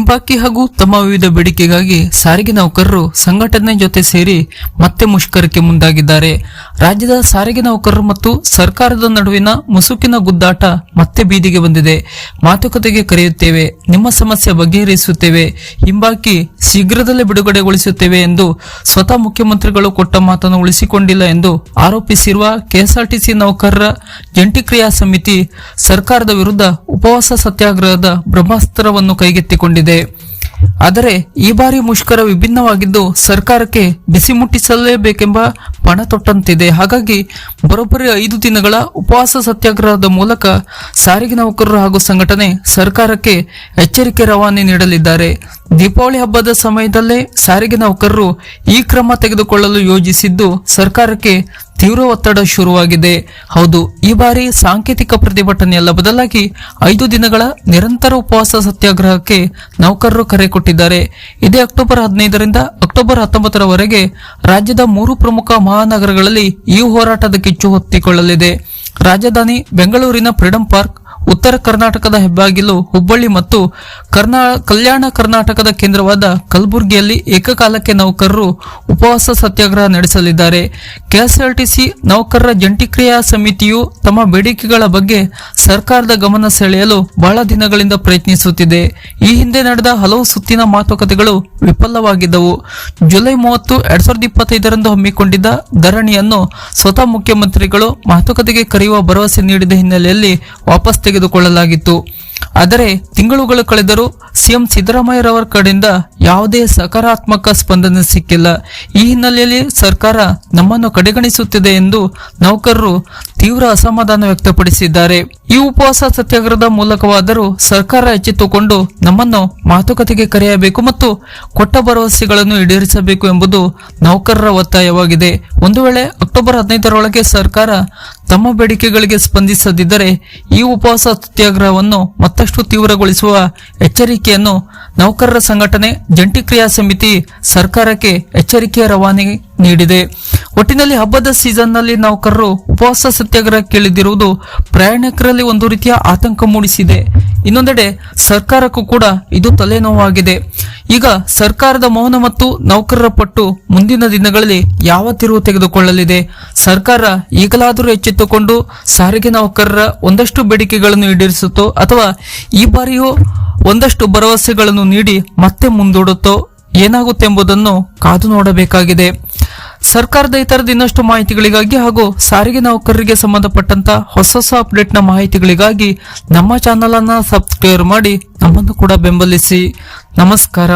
ಹಿಂಬಾಕಿ ಹಾಗೂ ತಮ್ಮ ವಿವಿಧ ಬೇಡಿಕೆಗಾಗಿ ಸಾರಿಗೆ ನೌಕರರು ಸಂಘಟನೆ ಜೊತೆ ಸೇರಿ ಮತ್ತೆ ಮುಷ್ಕರಕ್ಕೆ ಮುಂದಾಗಿದ್ದಾರೆ. ರಾಜ್ಯದ ಸಾರಿಗೆ ನೌಕರರು ಮತ್ತು ಸರ್ಕಾರದ ನಡುವಿನ ಮುಸುಕಿನ ಗುದ್ದಾಟ ಮತ್ತೆ ಬೀದಿಗೆ ಬಂದಿದೆ. ಮಾತುಕತೆಗೆ ಕರೆಯುತ್ತೇವೆ, ನಿಮ್ಮ ಸಮಸ್ಯೆ ಬಗೆಹರಿಸುತ್ತೇವೆ, ಹಿಂಬಾಕಿ ಶೀಘ್ರದಲ್ಲೇ ಬಿಡುಗಡೆಗೊಳಿಸುತ್ತೇವೆ ಎಂದು ಸ್ವತಃ ಮುಖ್ಯಮಂತ್ರಿಗಳು ಕೊಟ್ಟ ಮಾತನ್ನು ಉಳಿಸಿಕೊಂಡಿಲ್ಲ ಎಂದು ಆರೋಪಿಸಿರುವ ಕೆಎಸ್ಆರ್ಟಿಸಿ ನೌಕರರ ಜಂಟಿ ಕ್ರಿಯಾ ಸಮಿತಿ ಸರ್ಕಾರದ ವಿರುದ್ಧ ಉಪವಾಸ ಸತ್ಯಾಗ್ರಹದ ಬ್ರಹ್ಮಾಸ್ತ್ರವನ್ನು ಕೈಗೆತ್ತಿಕೊಂಡಿದೆ. ಆದರೆ ಈ ಬಾರಿ ಮುಷ್ಕರ ವಿಭಿನ್ನವಾಗಿದ್ದು ಸರ್ಕಾರಕ್ಕೆ ಬಿಸಿ ಮುಟ್ಟಿಸಲೇಬೇಕೆಂಬ ಪಣ ತೊಟ್ಟಂತಿದೆ ಹಾಗಾಗಿ ಬರೋಬ್ಬರಿ ಐದು ದಿನಗಳ ಉಪವಾಸ ಸತ್ಯಾಗ್ರಹದ ಮೂಲಕ ಸಾರಿಗೆ ನೌಕರರು ಹಾಗೂ ಸಂಘಟನೆ ಸರ್ಕಾರಕ್ಕೆ ಎಚ್ಚರಿಕೆ ರವಾನೆ ನೀಡಲಿದ್ದಾರೆ. ದೀಪಾವಳಿ ಹಬ್ಬದ ಸಮಯದಲ್ಲೇ ಸಾರಿಗೆ ನೌಕರರು ಈ ಕ್ರಮ ತೆಗೆದುಕೊಳ್ಳಲು ಯೋಜಿಸಿದ್ದು ಸರ್ಕಾರಕ್ಕೆ ತೀವ್ರ ಒತ್ತಡ ಶುರುವಾಗಿದೆ. ಹೌದು, ಈ ಬಾರಿ ಸಾಂಕೇತಿಕ ಪ್ರತಿಭಟನೆಯಲ್ಲ ಬದಲಾಗಿ ಐದು ದಿನಗಳ ನಿರಂತರ ಉಪವಾಸ ಸತ್ಯಾಗ್ರಹಕ್ಕೆ ನೌಕರರು ಕರೆ ಕೊಟ್ಟಿದ್ದಾರೆ. ಇದೇ ಅಕ್ಟೋಬರ್ ಹದಿನೈದರಿಂದ ಅಕ್ಟೋಬರ್ ಹತ್ತೊಂಬತ್ತರವರೆಗೆ ರಾಜ್ಯದ ಮೂರು ಪ್ರಮುಖ ಮಹಾನಗರಗಳಲ್ಲಿ ಈ ಹೋರಾಟದ ಕಿಚ್ಚು ಹೊತ್ತಿಕೊಳ್ಳಲಿದೆ. ರಾಜಧಾನಿ ಬೆಂಗಳೂರಿನ ಫ್ರೀಡಂ ಪಾರ್ಕ್ ಉತ್ತರ ಕರ್ನಾಟಕದ ಹೆಬ್ಬಾಗಿಲು, ಹುಬ್ಬಳ್ಳಿ ಮತ್ತು ಕರ್ನಾ, ಕಲ್ಯಾಣ ಕರ್ನಾಟಕದ ಕೇಂದ್ರವಾದ ಕಲಬುರಗಿಯಲ್ಲಿ ಏಕಕಾಲಕ್ಕೆ ನೌಕರರು ಉಪವಾಸ ಸತ್ಯಾಗ್ರಹ ನಡೆಸಲಿದ್ದಾರೆ. ಕೆಎಸ್ಆರ್ಟಿಸಿ ನೌಕರರ ಜಂಟಿ ಕ್ರಿಯಾ ಸಮಿತಿಯು ತಮ್ಮ ಬೇಡಿಕೆಗಳ ಬಗ್ಗೆ ಸರ್ಕಾರದ ಗಮನ ಸೆಳೆಯಲು ಬಹಳ ದಿನಗಳಿಂದ ಪ್ರಯತ್ನಿಸುತ್ತಿದೆ. ಈ ಹಿಂದೆ ನಡೆದ ಹಲವು ಸುತ್ತಿನ ಮಾತುಕತೆಗಳು ವಿಫಲವಾಗಿದ್ದವು. ಜುಲೈ ಮೂವತ್ತು, ಎರಡ್ ಸಾವಿರದ ಇಪ್ಪತ್ತೈದರಂದು ಹಮ್ಮಿಕೊಂಡಿದ್ದ ಧರಣಿಯನ್ನು ಸ್ವತಃ ಮುಖ್ಯಮಂತ್ರಿಗಳು ಮಾತುಕತೆಗೆ ಕರೆಯುವ ಭರವಸೆ ನೀಡಿದ ಹಿನ್ನೆಲೆಯಲ್ಲಿ ವಾಪಸ್ ತೆಗೆದುಕೊಳ್ಳಲಾಗಿತ್ತು. ಆದರೆ ತಿಂಗಳುಗಳು ಕಳೆದರೂ ಸಿಎಂ ಸಿದ್ದರಾಮಯ್ಯರವರ ಕಡೆಯಿಂದ ಯಾವುದೇ ಸಕಾರಾತ್ಮಕ ಸ್ಪಂದನೆ ಸಿಕ್ಕಿಲ್ಲ. ಈ ಹಿನ್ನೆಲೆಯಲ್ಲಿ ಸರ್ಕಾರ ನಮ್ಮನ್ನು ಕಡೆಗಣಿಸುತ್ತಿದೆ ಎಂದು ನೌಕರರು ತೀವ್ರ ಅಸಮಾಧಾನ ವ್ಯಕ್ತಪಡಿಸಿದ್ದಾರೆ. ಈ ಉಪವಾಸ ಸತ್ಯಾಗ್ರಹದ ಮೂಲಕವಾದರೂ ಸರ್ಕಾರ ಎಚ್ಚೆತ್ತುಕೊಂಡು ನಮ್ಮನ್ನು ಮಾತುಕತೆಗೆ ಕರೆಯಬೇಕು ಮತ್ತು ಕೊಟ್ಟ ಭರವಸೆಗಳನ್ನು ಈಡೇರಿಸಬೇಕು ಎಂಬುದು ನೌಕರರ ಒತ್ತಾಯವಾಗಿದೆ. ಒಂದು ವೇಳೆ ಅಕ್ಟೋಬರ್ ಹದಿನೈದರೊಳಗೆ ಸರ್ಕಾರ ತಮ್ಮ ಬೇಡಿಕೆಗಳಿಗೆ ಸ್ಪಂದಿಸದಿದ್ದರೆ ಈ ಉಪವಾಸ ಸತ್ಯಾಗ್ರಹವನ್ನು ಮತ್ತಷ್ಟು ತೀವ್ರಗೊಳಿಸುವ ಎಚ್ಚರಿಕೆಯನ್ನು ನೌಕರರ ಸಂಘಟನೆ ಜಂಟಿ ಕ್ರಿಯಾ ಸಮಿತಿ ಸರ್ಕಾರಕ್ಕೆ ಎಚ್ಚರಿಕೆಯ ರವಾನೆ ನೀಡಿದೆ. ಒಟ್ಟಿನಲ್ಲಿ ಹಬ್ಬದ ಸೀಸನ್ನಲ್ಲಿ ನೌಕರರು ಉಪವಾಸ ಸತ್ಯಾಗ್ರಹ ಕೇಳಿದಿರುವುದು ಪ್ರಯಾಣಿಕರಲ್ಲಿ ಒಂದು ರೀತಿಯ ಆತಂಕ ಮೂಡಿಸಿದೆ. ಇನ್ನೊಂದೆಡೆ ಸರ್ಕಾರಕ್ಕೂ ಕೂಡ ಇದು ತಲೆನೋವಾಗಿದೆ. ಈಗ ಸರ್ಕಾರದ ಮೌನ ಮತ್ತು ನೌಕರರ ಪಟ್ಟು ಮುಂದಿನ ದಿನಗಳಲ್ಲಿ ಯಾವ ತಿರುವು ತೆಗೆದುಕೊಳ್ಳಲಿದೆ? ಸರ್ಕಾರ ಈಗಲಾದರೂ ಎಚ್ಚೆತ್ತುಕೊಂಡು ಸಾರಿಗೆ ನೌಕರರ ಒಂದಷ್ಟು ಬೇಡಿಕೆಗಳನ್ನು ಈಡೇರಿಸುತ್ತೋ ಅಥವಾ ಈ ಬಾರಿಯೂ ಒಂದಷ್ಟು ಭರವಸೆಗಳನ್ನು ನೀಡಿ ಮತ್ತೆ ಮುಂದೂಡುತ್ತೋ ಏನಾಗುತ್ತೆ ಎಂಬುದನ್ನು ಕಾದು ನೋಡಬೇಕಾಗಿದೆ. ಸರ್ಕಾರದ ಇತರದ ತರದ ಇನ್ನಷ್ಟು ಮಾಹಿತಿಗಳಿಗಾಗಿ ಹಾಗೂ ಸಾರಿಗೆ ನೌಕರರಿಗೆ ಸಂಬಂಧಪಟ್ಟಂತ ಹೊಸ ಹೊಸ ಅಪ್ಡೇಟ್ನ ಮಾಹಿತಿಗಳಿಗಾಗಿ ನಮ್ಮ ಚಾನಲ್ ಅನ್ನ ಸಬ್ಸ್ಕ್ರೈಬ್ ಮಾಡಿ ನಮ್ಮನ್ನು ಕೂಡ ಬೆಂಬಲಿಸಿ. ನಮಸ್ಕಾರ